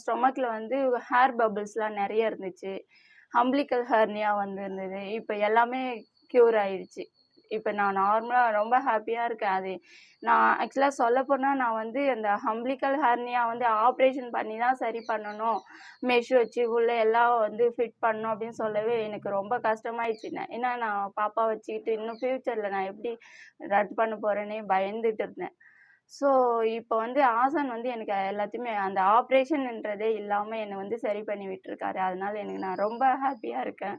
ஸ்டொமக்கில் வந்து ஹேர் பபிள்ஸ்லாம் நிறைய இருந்துச்சு. அம்பிலிக்கல் ஹெர்னியா வந்துருந்தது இப்போ எல்லாமே க்யூர் ஆயிடுச்சு. இப்போ நான் நார்மலாக ரொம்ப ஹாப்பியாக இருக்கேன். அது நான் ஆக்சுவலாக சொல்ல போனால் நான் வந்து அந்த ஹம்பிளிக்கல் ஹர்னியாக வந்து ஆப்ரேஷன் பண்ணி தான் சரி பண்ணணும். மெஷ் வச்சு உள்ளே எல்லாம் வந்து ஃபிட் பண்ணணும் அப்படின்னு சொல்லவே எனக்கு ரொம்ப கஷ்டமாயிடுச்சு. ந ஏன்னா நான் பாப்பா வச்சுக்கிட்டு இன்னும் ஃப்யூச்சரில் நான் எப்படி ரன் பண்ண போகிறேன்னே பயந்துட்டு இருந்தேன். ஸோ இப்ப வந்து ஆசான் வந்து எனக்கு எல்லாத்தையுமே அந்த ஆப்ரேஷன்ன்றதே இல்லாம என்ன வந்து சரி பண்ணி விட்டுருக்காரு. அதனால எனக்கு நான் ரொம்ப ஹேப்பியா இருக்கேன்.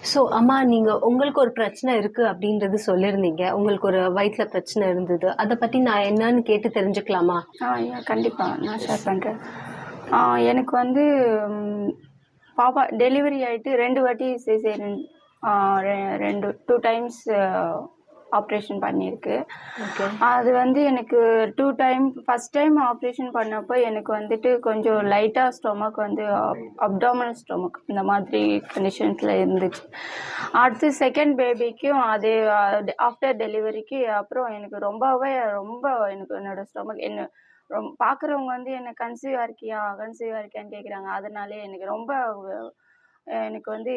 ஸோ அம்மா நீங்க உங்களுக்கு ஒரு பிரச்சனை இருக்கு அப்படின்றது சொல்லியிருந்தீங்க. உங்களுக்கு ஒரு வயித்துல பிரச்சனை இருந்தது. அத பத்தி நான் என்னன்னு கேட்டு தெரிஞ்சுக்கலாமா? ஆ யா கண்டிப்பா. நான் ஷேர் பண்றேன். எனக்கு வந்து பாப்பா டெலிவரி ஆயிட்டு 2 வாட்டி சிசேரியன் ஆ ரெ 2 2 டைம்ஸ் ஆப்ரேஷன் பண்ணியிருக்கு. ஓகே. அது வந்து எனக்கு 2 டைம் ஃபர்ஸ்ட் டைம் ஆப்ரேஷன் பண்ணப்போ எனக்கு வந்துட்டு கொஞ்சம் லைட்டா ஸ்டொமக் வந்து அப் அப்டாமினல் ஸ்டொமக் இந்த மாதிரி கண்டிஷன்ஸ்ல இருந்துச்சு. அடுத்து செகண்ட் பேபிக்கும் அதே ஆஃப்டர் டெலிவரிக்கு அப்புறம் எனக்கு ரொம்பவே ரொம்ப எனக்கு என்னோட ஸ்டொமக் என்ன ரொம் பார்க்குறவங்க வந்து என்ன கன்சீவா இருக்கியா? கன்சீவா இருக்கியான்னு கேட்குறாங்க. அதனாலே எனக்கு ரொம்ப எனக்கு வந்து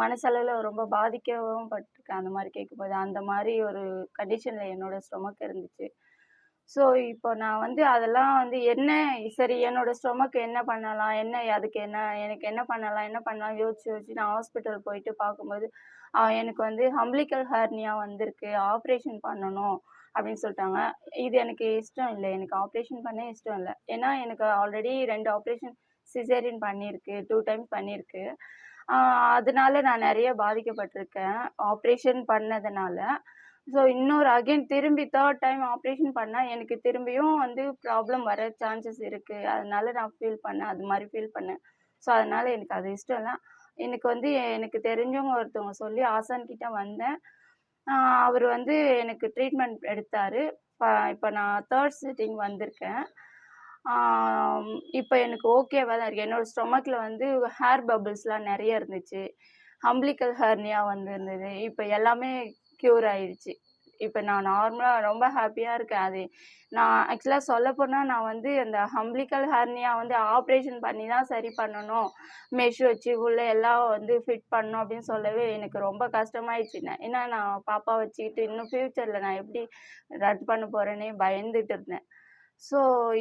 மனசளவில் ரொம்ப பாதிக்கவும் பட்டிருக்கேன் அந்த மாதிரி கேட்கும்போது. அந்த மாதிரி ஒரு கண்டிஷனில் என்னோட ஸ்டொமக் இருந்துச்சு. ஸோ இப்போ நான் வந்து அதெல்லாம் வந்து என்ன சரி என்னோட ஸ்டொமக் என்ன பண்ணலாம்? என்ன அதுக்கு என்ன எனக்கு என்ன பண்ணலாம்? என்ன பண்ணலாம்? யோசிச்சு யோசிச்சு நான் ஹாஸ்பிட்டல் போயிட்டு பார்க்கும்போது, எனக்கு வந்து அம்பிலிக்கல் ஹெர்னியா வந்திருக்கு. ஆப்ரேஷன் பண்ணணும் அப்படின்னு சொல்லிட்டாங்க இது எனக்கு இஷ்டம் இல்லை எனக்கு ஆப்ரேஷன் பண்ண இஷ்டம் இல்லை ஏன்னா எனக்கு ஆல்ரெடி ரெண்டு ஆப்ரேஷன் சிசேரியன் பண்ணியிருக்கு. டூ டைம் பண்ணியிருக்கு. அதனால நான் நிறைய பாதிக்கப்பட்டிருக்கேன் ஆப்ரேஷன் பண்ணதுனால. ஸோ இன்னொரு அகைன் திரும்பி தேர்ட் டைம் ஆப்ரேஷன் பண்ணால் எனக்கு திரும்பியும் வந்து ப்ராப்ளம் வர சான்சஸ் இருக்குது அதனால நான் ஃபீல் பண்ணேன். அது மாதிரி ஃபீல் பண்ணேன். ஸோ அதனால் எனக்கு அது இஷ்டம் இல்லை எனக்கு வந்து எனக்கு தெரிஞ்சவங்க ஒருத்தவங்க சொல்லி ஆசான்கிட்ட வந்தேன். அவர் வந்து எனக்கு ட்ரீட்மெண்ட் எடுத்தார் இப்போ இப்போ நான் தேர்ட் சிட்டிங் வந்திருக்கேன். இப்போ எனக்கு ஓகேவாக தான் இருக்கு. என்னோடய ஸ்டொமக்கில் வந்து ஹேர் பபிள்ஸ்லாம் நிறைய இருந்துச்சு. அம்பிலிக்கல் ஹெர்னியா வந்திருந்தது. இப்போ எல்லாமே க்யூர் ஆயிடுச்சு. இப்போ நான் நார்மலாக ரொம்ப ஹாப்பியாக இருக்கேன். அது நான் ஆக்சுவலாக சொல்ல போனால் நான் வந்து அந்த அம்பிலிக்கல் ஹெர்னியா வந்து ஆப்ரேஷன் பண்ணி தான் சரி பண்ணணும். மெஷ் வச்சு உள்ளே எல்லாம் வந்து ஃபிட் பண்ணணும் அப்படின்னு சொல்லவே எனக்கு ரொம்ப கஷ்டமாயிடுச்சு. ஏன்னா நான் பாப்பா வச்சுக்கிட்டு இன்னும் ஃப்யூச்சரில் நான் எப்படி ரன் பண்ண போகிறேன்னே பயந்துட்டு இருந்தேன். ஸோ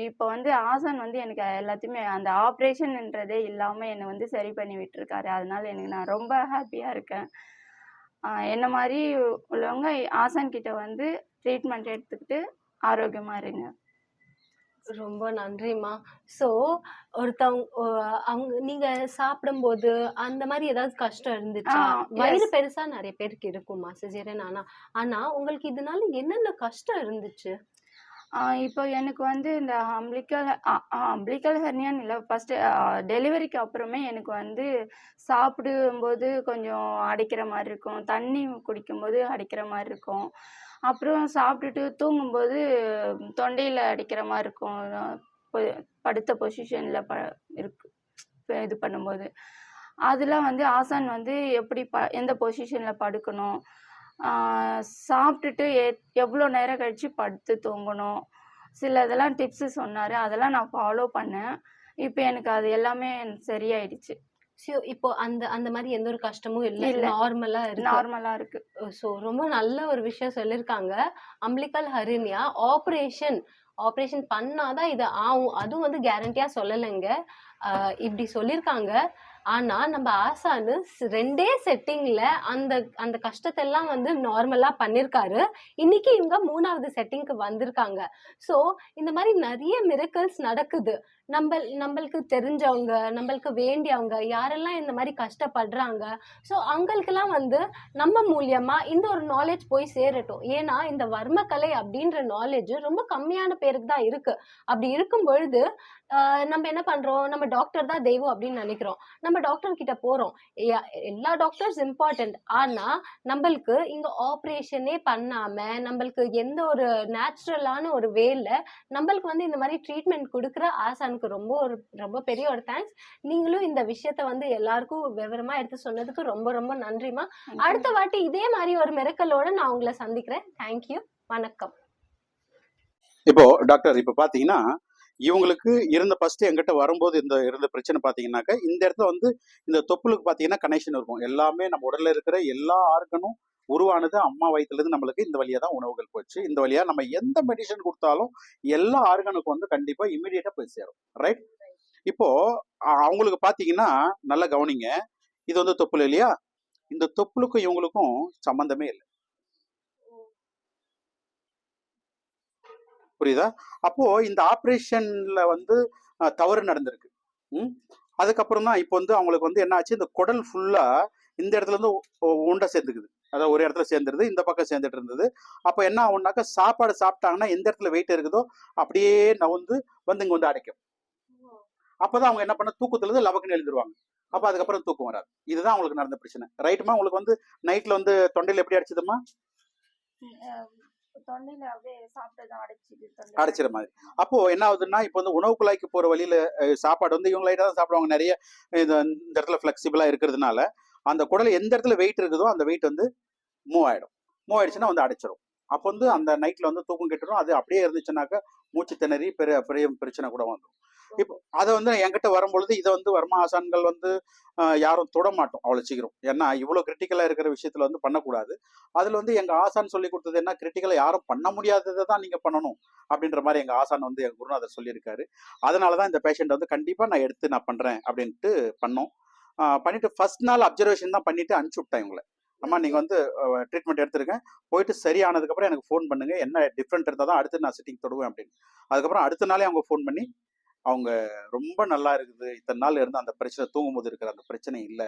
இப்போ வந்து ஆசான் வந்து எனக்கு எல்லாத்தையுமே அந்த ஆப்ரேஷன்ன்றதே இல்லாமல் என்னை வந்து சரி பண்ணி விட்டுருக்காரு. அதனால எனக்கு நான் ரொம்ப ஹாப்பியாக இருக்கேன். என்ன மாரி உள்ளவங்க ஆசான் கிட்ட வந்து ட்ரீட்மெண்ட் எடுத்துக்கிட்டு ஆரோக்கியமா இருங்க. ரொம்ப நன்றிம்மா. ஸோ ஒருத்தவங் ஒ அவங்க நீங்க சாப்பிடும்போது அந்த மாரி ஏதாவது கஷ்டம் இருந்துச்சா? வயிறு. பெருசா நெறைய பேருக்கு இருக்கும்மா சிசேரியன் ஆனா. ஆனா உங்களுக்கு இதனால என்னென்ன கஷ்டம் இருந்துச்சு? இப்போ எனக்கு வந்து இந்த அம்பிலிக்கல் அ ஹெர்னியான்னு இல்லை ஃபஸ்ட்டு டெலிவரிக்கு அப்புறமே எனக்கு வந்து சாப்பிடும்போது கொஞ்சம் அடைக்கிற மாதிரி இருக்கும். தண்ணி குடிக்கும்போது அடைக்கிற மாதிரி இருக்கும். அப்புறம் சாப்பிட்டுட்டு தூங்கும்போது தொண்டையில் அடைக்கிற மாதிரி இருக்கும். படுத்த பொசிஷனில் ப இருக்கு இது பண்ணும்போது. அதெல்லாம் வந்து ஆசான் வந்து எப்படி ப எந்த பொசிஷனில் படுக்கணும்? சாப்பிட்டுட்டு எ எவ்வளோ நேரம் கழிச்சு படுத்து தூங்கணும்? சில இதெல்லாம் டிப்ஸு சொன்னாரு. அதெல்லாம் நான் ஃபாலோ பண்ணேன். இப்ப எனக்கு அது எல்லாமே சரியாயிடுச்சு. ஸோ இப்போ அந்த அந்த மாரி எந்த ஒரு கஷ்டமும் இல்ல. இல்ல. நார்மலா இருக்கு. நார்மலா இருக்கு. ஸோ ரொம்ப நல்ல ஒரு விஷயம் சொல்லியிருக்காங்க. அம்பிலிக்கல் ஹெர்னியா ஆப்ரேஷன் ஆப்ரேஷன் பண்ணா தான் இது ஆவும். அதுவும் வந்து கேரண்டியா சொல்லலைங்க. இப்படி சொல்லியிருக்காங்க. ஆனா நம்ம ஆசானு ரெண்டே செட்டிங்ல அந்த அந்த கஷ்டத்தெல்லாம் வந்து நார்மலா பண்ணியிருக்காரு. இன்னைக்கு இவங்க மூணாவது செட்டிங்க்கு வந்திருக்காங்க. ஸோ இந்த மாதிரி நிறைய மிரக்கல்ஸ் நடக்குது. நம்ம நம்மளுக்கு தெரிஞ்சவங்க, நம்மளுக்கு வேண்டியவங்க யாரெல்லாம் இந்த மாதிரி கஷ்டப்படுறாங்க. ஸோ அவங்களுக்கெல்லாம் வந்து நம்ம மூலியமாக இந்த ஒரு நாலேஜ் போய் சேரட்டும். ஏன்னா இந்த வர்மக்கலை அப்படின்ற நாலேஜ் ரொம்ப கம்மியான பேருக்கு தான் இருக்குது அப்படி இருக்கும் பொழுது நம்ம என்ன பண்ணுறோம் நம்ம டாக்டர் தான் தெய்வம் அப்படின்னு நினைக்கிறோம். நம்ம டாக்டர் கிட்ட போகிறோம் எல்லா டாக்டர்ஸ் இம்பார்ட்டண்ட் ஆனால் நம்மளுக்கு இங்கே ஆப்ரேஷனே பண்ணாமல் நம்மளுக்கு எந்த ஒரு நேச்சுரலான ஒரு வேல நம்மளுக்கு வந்து இந்த மாதிரி ட்ரீட்மெண்ட் கொடுக்குற ஆசான் ஆசானுக்கு ரொம்ப ஒரு ரொம்ப பெரிய ஒரு தேங்க்ஸ் நீங்களும் இந்த விஷயத்த வந்து எல்லாருக்கும் விவரமா எடுத்து சொன்னதுக்கு ரொம்ப ரொம்ப நன்றிமா அடுத்த வாட்டி இதே மாதிரி ஒரு மிரக்கலோட நான் உங்களை சந்திக்கிறேன். தேங்க்யூ வணக்கம். இப்போ டாக்டர் இப்போ பாத்தீங்கன்னா இவங்களுக்கு இருந்த ஃபர்ஸ்ட் எங்கிட்ட வரும்போது இந்த இருந்த பிரச்சனை பாத்தீங்கன்னாக்கா இந்த இடத்துல வந்து இந்த தொப்புளுக்கு பாத்தீங்கன்னா கனெக்ஷன் இருக்கும். எல்லாமே நம்ம உடல்ல இருக்கிற எல்லா ஆர்கனும் உருவானது அம்மா வயிற்றுலேருந்து நம்மளுக்கு இந்த வழியா தான் உணவுகள் போச்சு. இந்த வழியாக நம்ம எந்த மெடிசன் கொடுத்தாலும் எல்லா ஆர்கனுக்கும் வந்து கண்டிப்பாக இமிடியேட்டா போய் சேரும். ரைட் இப்போ அவங்களுக்கு பார்த்தீங்கன்னா நல்லா கவனிங்க. இது வந்து தொப்புள் இல்லையா? இந்த தொப்புளுக்கும் இவங்களுக்கும் சம்மந்தமே இல்லை. புரியுதா? அப்போ இந்த ஆப்ரேஷன்ல வந்து தவறு நடந்திருக்கு. ம்? அதுக்கப்புறம் தான் இப்போ வந்து அவங்களுக்கு வந்து என்ன ஆச்சு? இந்த குடல் ஃபுல்லா இந்த இடத்துல இருந்து உண்டை சேர்ந்துக்குது. அதாவது ஒரு இடத்துல சேர்ந்துருது இந்த பக்கம் சேர்ந்துட்டு இருந்தது. அப்போ என்ன ஆகும்னாக்கா சாப்பாடு சாப்பிட்டாங்கன்னா எந்த இடத்துல வெயிட் இருக்குதோ அப்படியே நவுந்து வந்து இங்க வந்து அடைக்கும். அப்பதான் அவங்க என்ன பண்ண தூக்கத்துல இருந்து லவக்குன்னு எழுதிருவாங்க அப்ப அதுக்கப்புறம் தூக்கம் வராது. இதுதான் அவங்களுக்கு நடந்த பிரச்சனை. ரைட்டுமா உங்களுக்கு வந்து நைட்ல வந்து தொண்டையில எப்படி அடிச்சதுமா? அடைச்சிற மாதிரி. அப்போ என்ன ஆகுதுன்னா இப்போ வந்து உணவு குழாய்க்கு போற வழியில சாப்பாடு வந்து இவங்க லைட்டா தான் சாப்பிடுவாங்க. நிறைய இந்த இடத்துல ஃபிளெக்சிபிளா இருக்கிறதுனால அந்த குடல் எந்த இடத்துல வெயிட் இருக்குதோ அந்த வெயிட் வந்து மூவ் ஆயிடும். மூவ் ஆயிடுச்சுன்னா வந்து அடைச்சிடும் அப்போ வந்து அந்த நைட்ல வந்து தூக்கம் கெட்டுரும். அது அப்படியே இருந்துச்சுன்னாக்கா மூச்சு திணறி பெரிய பெரிய பிரச்சனை கூட வந்துடும் இப்போ அதை வந்து என்கிட்ட வரும்பொழுது இதை வந்து வர்மா ஆசான்கள் வந்து யாரும் தொட மாட்டோம் அவ்வளோ சீக்கிரம். ஏன்னா இவ்வளோ கிரிட்டிக்கலாக இருக்கிற விஷயத்தில் வந்து பண்ணக்கூடாது. அதில் வந்து எங்கள் ஆசான் சொல்லி கொடுத்தது என்ன? கிரிட்டிக்கலாக யாரும் பண்ண முடியாததை தான் நீங்கள் பண்ணணும் அப்படின்ற மாதிரி எங்கள் ஆசான் வந்து எங்கள் குருநாதர் சொல்லியிருக்காரு. அதனால தான் இந்த பேஷண்ட் வந்து கண்டிப்பாக நான் எடுத்து நான் பண்ணுறேன் அப்படின்ட்டு பண்ணோம். பண்ணிட்டு ஃபர்ஸ்ட் நாள் அப்சர்வேஷன் தான் பண்ணிட்டு அனுப்பிச்சு விட்டேன் இவங்களை. அம்மா நீங்கள் வந்து ட்ரீட்மெண்ட் எடுத்திருக்கேன். போயிட்டு சரியானதுக்கப்புறம் எனக்கு ஃபோன் பண்ணுங்க. என்ன டிஃப்ரெண்ட் இருந்தால் தான் அடுத்து நான் சிட்டிங் தொடுவேன் அப்படின்னு. அதுக்கப்புறம் அடுத்த நாளே அவங்க ஃபோன் பண்ணி அவங்க ரொம்ப நல்லா இருக்குது. இத்தனை நாள் இருந்து அந்த பிரச்சனை தூங்கும்போது இருக்கிற அந்த பிரச்சனை இல்லை.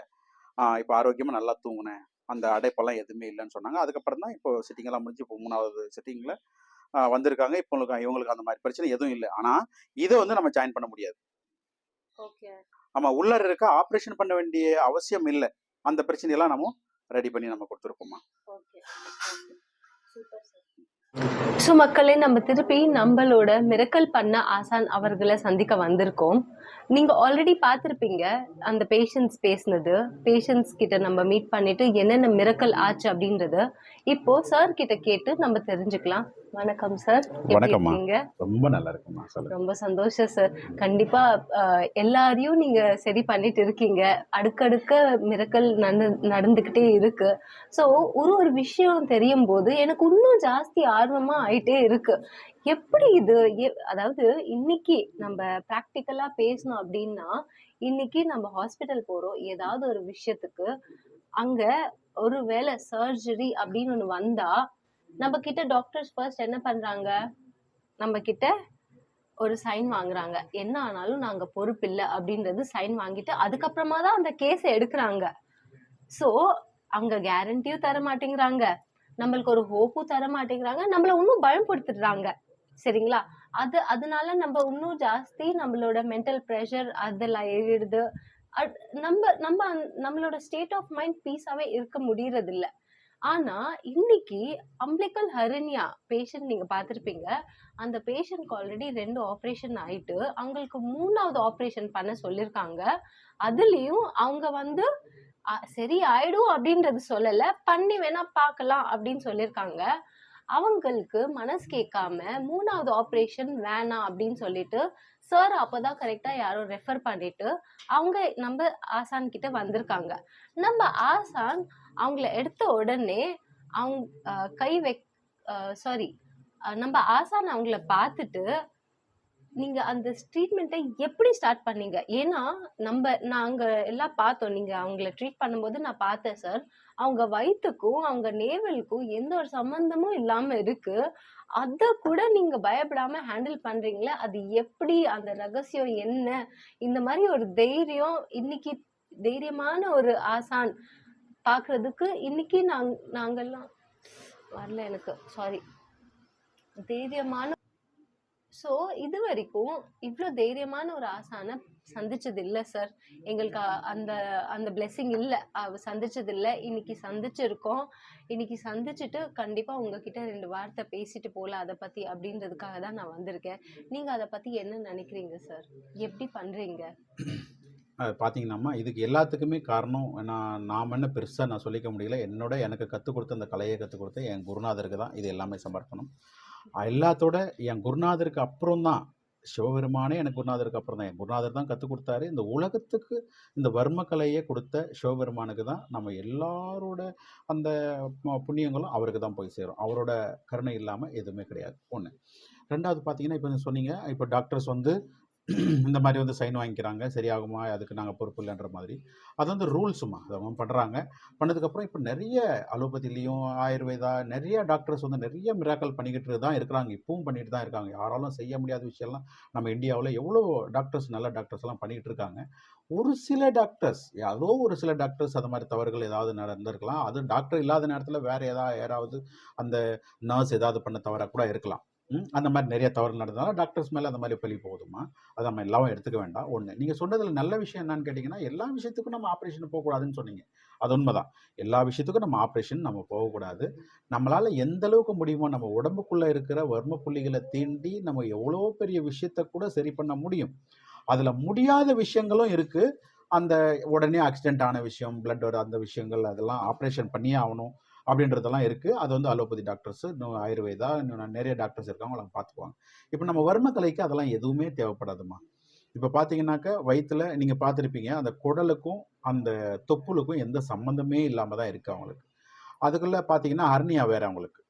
இப்போ ஆரோக்கியமாக நல்லா தூங்குனேன். அந்த அடைப்பெல்லாம் எதுவுமே இல்லைன்னு சொன்னாங்க. அதுக்கப்புறம் தான் இப்போ சிட்டிங் எல்லாம் முடிஞ்சு இப்போ மூணாவது சிட்டிங்கில் வந்திருக்காங்க. இப்போ உங்களுக்கு இவங்களுக்கு அந்த மாதிரி பிரச்சனை எதுவும் இல்லை. ஆனால் இதை வந்து நம்ம ஜாயின் பண்ண முடியாது. நம்ம ஆமா உள்ளார இருக்க ஆப்ரேஷன் பண்ண வேண்டிய அவசியம் இல்லை. அந்த பிரச்சனையெல்லாம் நம்ம ரெடி பண்ணி நம்ம கொடுத்துருக்கோமா ஸோ மக்களே நம்ம திருப்பி நம்மளோட மிரக்கல் பண்ண ஆசான் அவர்களை சந்திக்க வந்திருக்கோம். நீங்க ஆல்ரெடி பார்த்துருப்பீங்க அந்த பேஷண்ட்ஸ் பேசுனது. பேஷண்ட்ஸ் கிட்ட நம்ம மீட் பண்ணிட்டு என்னென்ன மிரக்கல் ஆச்சு அப்படின்றத. இப்போ சார் கிட்ட கேட்டு நம்ம தெரிஞ்சுக்கலாம். வணக்கம் சார் வணக்கம்மா. ரொம்ப நல்லா இருக்குமா ரொம்ப சந்தோஷம் சார் கண்டிப்பா எல்லாரையும் நீங்க சரி பண்ணிட்டு இருக்கீங்க. அடுக்கடுக்க மிரக்கல் நட நடந்துக்கிட்டே இருக்கு. ஸோ ஒரு ஒரு விஷயம் தெரியும் போது எனக்கு இன்னும் ஜாஸ்தி ஆர்வமா ஆயிட்டே இருக்கு. எப்படி இது அதாவது இன்னைக்கு நம்ம ப்ராக்டிக்கலா பேசணும் அப்படின்னா இன்னைக்கு நம்ம ஹாஸ்பிட்டல் போறோம் ஏதாவது ஒரு விஷயத்துக்கு அங்க ஒருவேளை சர்ஜரி அப்படின்னு ஒன்று வந்தா நம்ம கிட்ட டாக்டர்ஸ் ஃபர்ஸ்ட் என்ன பண்றாங்க? நம்ம கிட்ட ஒரு சைன் வாங்குறாங்க. என்ன ஆனாலும் நாங்க பொறுப்பில்லை அப்படின்றது சைன் வாங்கிட்டு அதுக்கப்புறமா தான் அந்த கேஸை எடுக்கிறாங்க. ஸோ அங்க கேரண்டியும் தர மாட்டேங்கிறாங்க. நம்மளுக்கு ஒரு ஹோப்பும் தர மாட்டேங்கிறாங்க. நம்மள இன்னும் பயன்படுத்திடுறாங்க சரிங்களா? அது அதனால நம்ம இன்னும் ஜாஸ்தி நம்மளோட மென்டல் ப்ரெஷர் அதெல்லாம் ஏறிடுது. நம்ம நம்ம நம்மளோட ஸ்டேட் ஆஃப் மைண்ட் பீஸாவே இருக்க முடியறது ஆனா இன்னைக்கு அம்பிளிக்கல் ஹரினியா பேஷண்ட் நீங்க பார்த்துருப்பீங்க. அந்த பேஷண்ட்க்கு ஆல்ரெடி ரெண்டு ஆப்ரேஷன் ஆயிட்டு அவங்களுக்கு மூணாவது ஆப்ரேஷன் பண்ண சொல்லியிருக்காங்க அதுலயும் அவங்க வந்து சரி ஆயிடும் அப்படின்றது சொல்லல. பண்ணி வேணா பார்க்கலாம் அப்படின்னு சொல்லியிருக்காங்க அவங்களுக்கு மனசு கேட்காம மூணாவது ஆப்ரேஷன் வேணாம் அப்படின்னு சொல்லிட்டு சார் அப்போதான் கரெக்டாக யாரோ ரெஃபர் பண்ணிட்டு அவங்க நம்ம ஆசான் கிட்ட வந்திருக்காங்க. நம்ம ஆசான் அவங்கள எடுத்த உடனே அவங்க கை வை சாரி நம்ம ஆசான் அவங்கள பார்த்துட்டு நீங்க அந்த ட்ரீட்மெண்ட்டை எப்படி ஸ்டார்ட் பண்ணீங்க? ஏன்னா நம்ம நாங்க எல்லாம் பார்த்தோம். நீங்க அவங்கள ட்ரீட் பண்ணும்போது நான் பார்த்தேன் சார் அவங்க வயிற்றுக்கும் அவங்க நேவலுக்கும் எந்த ஒரு சம்பந்தமும் இல்லாம இருக்கு. அதை கூட நீங்க பயப்படாம ஹேண்டில் பண்றீங்களே அது எப்படி அந்த ரகசியம் என்ன? இந்த மாதிரி ஒரு தைரியம் இன்னைக்கு தைரியமான ஒரு ஆசான் பார்க்கிறதுக்கு இன்னைக்கு நாங் நாங்கள்லாம் வரல எனக்கு. சாரி தைரியமான ஸோ இது வரைக்கும் இவ்வளோ தைரியமான ஒரு ஆசானை சந்திச்சது இல்லை சார் எங்களுக்கு அந்த அந்த பிளெஸ்ஸிங் இல்லை. அவ சந்திச்சது இல்லை இன்னைக்கு சந்திச்சிருக்கோம். இன்னைக்கு சந்திச்சுட்டு கண்டிப்பாக உங்ககிட்ட ரெண்டு வார்த்தை பேசிட்டு போகல அதை பற்றி அப்படின்றதுக்காக தான் நான் வந்திருக்கேன். நீங்கள் அதை பற்றி என்ன நினைக்கிறீங்க சார் எப்படி பண்ணுறீங்க அது பார்த்தீங்கன்னாம்மா இதுக்கு எல்லாத்துக்குமே காரணம் நான் நாம் என்ன பெருசாக நான் சொல்லிக்க முடியல. என்னோட எனக்கு கற்றுக் கொடுத்த அந்த கலையை கற்றுக் கொடுத்த என் குருநாதருக்கு தான் இது எல்லாமே சமர்ப்பணம். எல்லாத்தோட என் குருநாதருக்கு அப்புறம் தான் சிவபெருமானே எனக்கு குருநாதருக்கு அப்புறம் தான் என் குருநாதர் தான் கற்றுக் கொடுத்தாரு. இந்த உலகத்துக்கு இந்த வர்ம கலையை கொடுத்த சிவபெருமானுக்கு தான் நம்ம எல்லாரோட அந்த புண்ணியங்களும் அவருக்கு தான் போய் சேரும். அவரோட கருணை இல்லாமல் எதுவுமே கிடையாது. ஒன்று ரெண்டாவது பார்த்தீங்கன்னா இப்போ சொன்னீங்க இப்போ டாக்டர்ஸ் வந்து இந்த மாதிரி வந்து சைன் வாங்கிக்கிறாங்க. சரியாகுமா? அதுக்கு நாங்கள் பொறுப்பு இல்லைன்ற மாதிரி. அது வந்து ரூல்ஸுமா அதை அவங்க பண்ணுறாங்க பண்ணதுக்கப்புறம் இப்போ நிறைய அலோபதிலையும் ஆயுர்வேதா நிறைய டாக்டர்ஸ் வந்து நிறைய மிராக்கல் பண்ணிக்கிட்டு தான் இருக்கிறாங்க. இப்பவும் பண்ணிட்டு தான் இருக்காங்க. யாராலும் செய்ய முடியாத விஷயம்லாம் நம்ம இந்தியாவில் எவ்வளோ டாக்டர்ஸ் நல்ல டாக்டர்ஸ் எல்லாம் பண்ணிக்கிட்டு இருக்காங்க. ஒரு சில டாக்டர்ஸ் ஏதோ ஒரு சில டாக்டர்ஸ் அது மாதிரி தவறுகள் ஏதாவது நடந்திருக்கலாம். அது டாக்டர் இல்லாத நேரத்தில் வேறு ஏதாவது யாராவது அந்த நர்ஸ் ஏதாவது பண்ண தவறாக கூட இருக்கலாம். அந்த மாதிரி நிறைய தவறு நடந்தாலும் டாக்டர்ஸ் மேலே அந்த மாதிரி பழி போகுதுமா அதை நம்ம எல்லாம் எடுத்துக்க வேண்டாம். ஒன்று நீங்கள் சொன்னதில் நல்ல விஷயம் என்னன்னு கேட்டிங்கன்னா எல்லா விஷயத்துக்கும் நம்ம ஆப்ரேஷன் போகக்கூடாதுன்னு சொன்னீங்க. அது உண்மைதான். எல்லா விஷயத்துக்கும் நம்ம ஆப்ரேஷன் நம்ம போகக்கூடாது. நம்மளால் எந்த அளவுக்கு முடியுமோ நம்ம உடம்புக்குள்ளே இருக்கிற வர்ம புள்ளிகளை தீண்டி நம்ம எவ்வளோ பெரிய விஷயத்தை கூட சரி பண்ண முடியும். அதில் முடியாத விஷயங்களும் இருக்குது அந்த உடனே ஆக்சிடென்ட் ஆன விஷயம் பிளட் வர அந்த விஷயங்கள் அதெல்லாம் ஆப்ரேஷன் பண்ணியே ஆகணும். அப்படின்றதெல்லாம் இருக்குது அது வந்து அலோபதி டாக்டர்ஸ் இன்னும் ஆயுர்வேதா இன்னும் நிறைய டாக்டர்ஸ் இருக்காங்க அவங்க பார்த்துக்குவாங்க. இப்போ நம்ம வர்ம கலைக்கு அதெல்லாம் எதுவுமே தேவைப்படாதுமா இப்போ பார்த்தீங்கன்னாக்கா வயிற்றுல நீங்கள் பார்த்துருப்பீங்க அந்த குடலுக்கும் அந்த தொப்புளுக்கும் எந்த சம்மந்தமே இல்லாமல் தான் இருக்குது அவங்களுக்கு. அதுக்குள்ளே பார்த்தீங்கன்னா ஹர்னியா வேறு அவங்களுக்கு.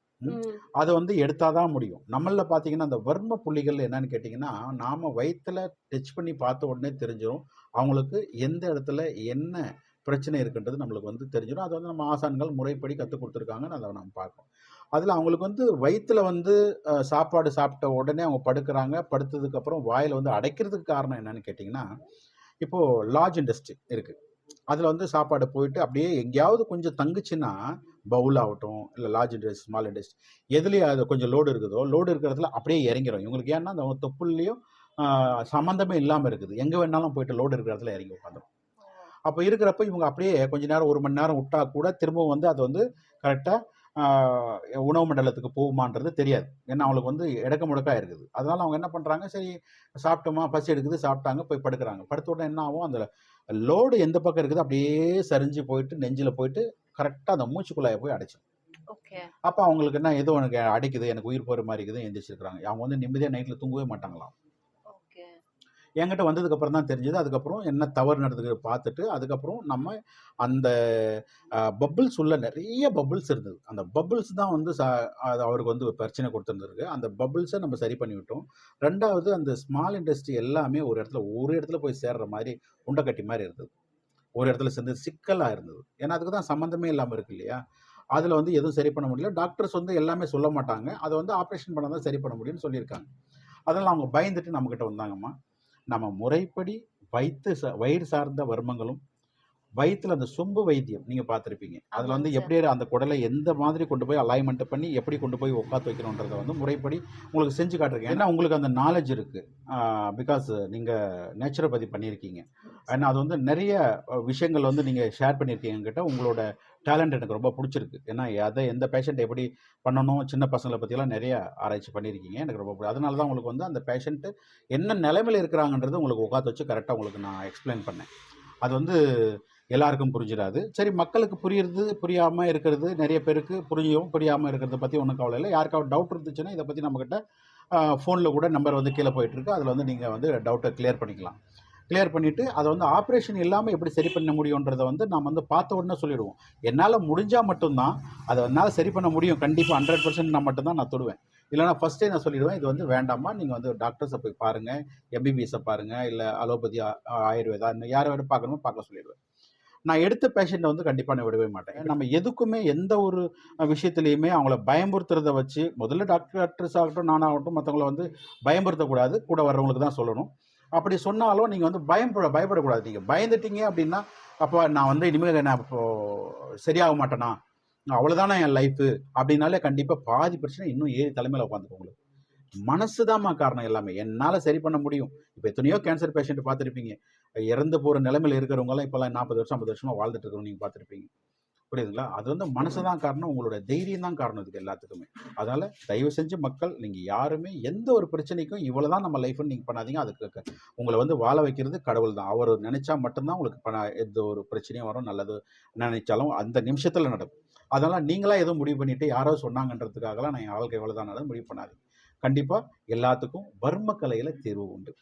அதை வந்து எடுத்தாதான் முடியும். நம்மள பார்த்தீங்கன்னா அந்த வர்ம புள்ளிகள் என்னன்னு கேட்டிங்கன்னா நாம் வயிற்றுல டச் பண்ணி பார்த்த உடனே தெரிஞ்சிடும் அவங்களுக்கு எந்த இடத்துல என்ன பிரச்சனை இருக்குன்றது நம்மளுக்கு வந்து தெரிஞ்சிடும். அதை வந்து நம்ம ஆசான்கள் முறைப்படி கற்றுக் கொடுத்துருக்காங்கன்னு அதை நம்ம பார்க்கணும் அதில் அவங்களுக்கு வந்து வயிற்றில் வந்து சாப்பாடு சாப்பிட்ட உடனே அவங்க படுக்கிறாங்க. படுத்ததுக்கப்புறம் வாயில் வந்து அடைக்கிறதுக்கு காரணம் என்னன்னு கேட்டிங்கன்னா இப்போது லார்ஜ் இண்டஸ்ட்ரி இருக்குது அதில் வந்து சாப்பாடு போயிட்டு அப்படியே எங்கேயாவது கொஞ்சம் தங்குச்சுன்னா பவுல் ஆகட்டும் இல்லை லார்ஜ் இண்டஸ்ட்ரி ஸ்மால் இண்டஸ்ட் எதுலேயும் அது கொஞ்சம் லோடு இருக்குதோ லோடு இருக்கிறதுல அப்படியே இறங்கிடும் இவங்களுக்கு ஏன்னா அந்த தொப்புள்லேயும் சம்மந்தமே இல்லாமல் இருக்குது. எங்கே வேணாலும் போயிட்டு லோடு இருக்கிற இடத்துல இறங்கி உட்காந்துரும். அப்போ இருக்கிறப்ப இவங்க அப்படியே கொஞ்ச நேரம் ஒரு மணி நேரம் விட்டா கூட திரும்பவும் வந்து அது வந்து கரெக்டாக உணவு மண்டலத்துக்கு போகுமான்றது தெரியாது. ஏன்னா அவங்களுக்கு வந்து இடக்க முடக்கா இருக்குது. அதனால அவங்க என்ன பண்ணுறாங்க சரி சாப்பிட்டோமா பசி எடுக்குது சாப்பிட்டாங்க போய் படுக்கிறாங்க. படுத்த உடனே என்ன ஆகும் அந்த லோடு எந்த பக்கம் இருக்குது அப்படியே சரிஞ்சு போயிட்டு நெஞ்சில் போயிட்டு கரெக்டாக அந்த மூச்சுக்குள்ளாய போய் அடைச்சிடும் ஓகே. அப்போ அவங்களுக்கு என்ன ஏதோ எனக்கு அடிக்குது எனக்கு உயிர் போகிற மாதிரி இருக்குது எந்திரிச்சிருக்காங்க அவங்க வந்து நிம்மதியாக நைட்டில் தூங்கவே மாட்டாங்களாம். என்கிட்ட வந்ததுக்கப்புறம் தான் தெரிஞ்சது. அதுக்கப்புறம் என்ன தவறு நடந்தது பார்த்துட்டு அதுக்கப்புறம் நம்ம அந்த பப்புள்ஸ் உள்ள நிறைய பப்புள்ஸ் இருந்தது. அந்த பப்புள்ஸ் தான் வந்து சா அது அவருக்கு வந்து பிரச்சனை கொடுத்துருந்துருக்கு. அந்த பப்புள்ஸை நம்ம சரி பண்ணிவிட்டோம் ரெண்டாவது அந்த ஸ்மால் இண்டஸ்ட்ரி எல்லாமே ஒரு இடத்துல ஒரு இடத்துல போய் சேர்ற மாதிரி உண்டக்கட்டி மாதிரி இருந்தது. ஒரு இடத்துல சேர்ந்து சிக்கலாக இருந்தது. ஏன்னா அதுக்கு தான் சம்மந்தமே இல்லாமல் இருக்கு இல்லையா? அதில் வந்து எதுவும் சரி பண்ண முடியல. டாக்டர்ஸ் வந்து எல்லாமே சொல்ல மாட்டாங்க. அதை வந்து ஆப்ரேஷன் பண்ணால் தான் சரி பண்ண முடியும்னு சொல்லியிருக்காங்க. அதனால் அவங்க பயந்துட்டு நம்மக்கிட்ட வந்தாங்கம்மா. நம்ம முறைப்படி வயிற்று சா வயிறு சார்ந்த வர்மங்களும் வயிற்றுல அந்த சொம்பு வைத்தியம் நீங்கள் பார்த்துருப்பீங்க. அதில் வந்து எப்படி அந்த குடலை எந்த மாதிரி கொண்டு போய் அலைன்மெண்ட் பண்ணி எப்படி கொண்டு போய் உட்காந்து வைக்கணுன்றதை வந்து முறைப்படி உங்களுக்கு செஞ்சு காட்டுறீங்க ஏன்னா உங்களுக்கு அந்த நாலேஜ் இருக்குது பிகாஸ் நீங்கள் நேச்சுரோபதி பண்ணியிருக்கீங்க. ஏன்னா அது வந்து நிறைய விஷயங்கள் வந்து நீங்கள் ஷேர் பண்ணியிருக்கீங்க என்கிட்ட. உங்களோட டேலண்ட் எனக்கு ரொம்ப பிடிச்சிருக்கு. ஏன்னா அதை எந்த பேஷண்ட் எப்படி பண்ணணும்? சின்ன பசங்களை பற்றிலாம் நிறைய ஆராய்ச்சி பண்ணியிருக்கீங்க. எனக்கு ரொம்ப பிடிக்கும். அதனால தான் உங்களுக்கு வந்து அந்த பேஷண்ட்டு என்ன நிலைமையில் இருக்கிறாங்கன்றது உங்களுக்கு உட்காந்து வச்சு கரெக்டாக உங்களுக்கு நான் எக்ஸ்பிளைன் பண்ணேன். அது வந்து எல்லாருக்கும் புரிஞ்சிடாது. சரி மக்களுக்கு புரியுறது புரியாமல் இருக்கிறது நிறைய பேருக்கு புரியும். புரியாமல் இருக்கிறத பற்றி ஒன்றும் கவலை இல்லை. யாருக்காவது டவுட் இருந்துச்சுன்னா இதை பற்றி நம்மக்கிட்ட ஃபோனில் கூட நம்பர் வந்து கீழே போயிட்டுருக்கு. அதில் வந்து நீங்கள் வந்து டவுட்டை கிளியர் பண்ணிக்கலாம். கிளியர் பண்ணிவிட்டு அதை வந்து ஆப்ரேஷன் இல்லாமல் எப்படி சரி பண்ண முடியுன்றதை வந்து நாம் வந்து பார்த்த உடனே சொல்லிடுவோம். என்னால் முடிஞ்சால் மட்டும்தான் அதை என்னால் சரி பண்ண முடியும். கண்டிப்பாக ஹண்ட்ரட் பர்சன்ட் நான் மட்டும்தான் நான் தொடுவேன். இல்லைனா ஃபஸ்ட்டே நான் சொல்லிடுவேன் இது வந்து வேண்டாமா? நீங்கள் வந்து டாக்டர்ஸை போய் பாருங்கள் எம்பிபிஎஸை பாருங்கள் இல்லை அலோபதி ஆயுர்வேதா இன்னும் யாரை வேணும் பார்க்கணுமோ பார்க்க சொல்லிடுவேன். நான் எடுத்த பேஷண்ட்டை வந்து கண்டிப்பாக நான் விடவே மாட்டேன். நம்ம எதுக்குமே எந்த ஒரு விஷயத்துலையுமே அவங்கள பயமுறுத்துறத வச்சு முதல்ல டாக்டர் டாக்டர்ஸ் ஆகட்டும் நானாகட்டும் மற்றவங்கள வந்து பயமுறுத்தக்கூடாது கூட வர்றவங்களுக்கு தான் சொல்லணும். அப்படி சொன்னாலும் நீங்கள் வந்து பயம் பயப்படக்கூடாது. நீங்கள் பயந்துட்டீங்க அப்படின்னா அப்போ நான் வந்து இனிமேல் நான் இப்போ சரியாக மாட்டேனா? அவ்வளோதானே என் லைஃபு அப்படின்னாலே கண்டிப்பாக பாதி பிரச்சனை இன்னும் ஏறி தலைமையில் உட்காந்துக்கும் உங்களுக்கு. மனசு காரணம் எல்லாமே. என்னால் சரி பண்ண முடியும். இப்போ எத்தனையோ கேன்சர் பேஷண்ட் பார்த்துருப்பீங்க. இறந்து போகிற நிலைமையில் இருக்கிறவங்களாம் இப்போல்லாம் நாற்பது வருஷம் ஐம்பது வருஷமாக வாழ்ந்துட்டு இருக்கிறவங்க நீங்கள் பார்த்துருப்பீங்க. புரியுதுங்களா? அது வந்து மனசு தான் காரணம் உங்களோட தைரியம் தான் காரணம் இதுக்கு எல்லாத்துக்குமே. அதனால் தயவு செஞ்சு மக்கள் நீங்கள் யாருமே எந்த ஒரு பிரச்சனைக்கும் இவ்வளோ தான் நம்ம லைஃப்னு நீங்கள் பண்ணாதீங்க. அதுக்கு உங்களை வந்து வாழ வைக்கிறது கடவுள் தான். அவர் நினைச்சா மட்டும்தான் உங்களுக்கு பண எந்த ஒரு பிரச்சனையும் வரும் நல்லது நினைச்சாலும் அந்த நிமிஷத்தில் நடக்கும். அதனால் நீங்களா எதுவும் முடிவு பண்ணிட்டு யாரோ சொன்னாங்கன்றதுக்காகலாம் நான் என் வாழ்க்கை இவ்வளோ முடிவு பண்ணாது கண்டிப்பாக எல்லாத்துக்கும் வர்ம கலையில் தீர்வு உண்டு.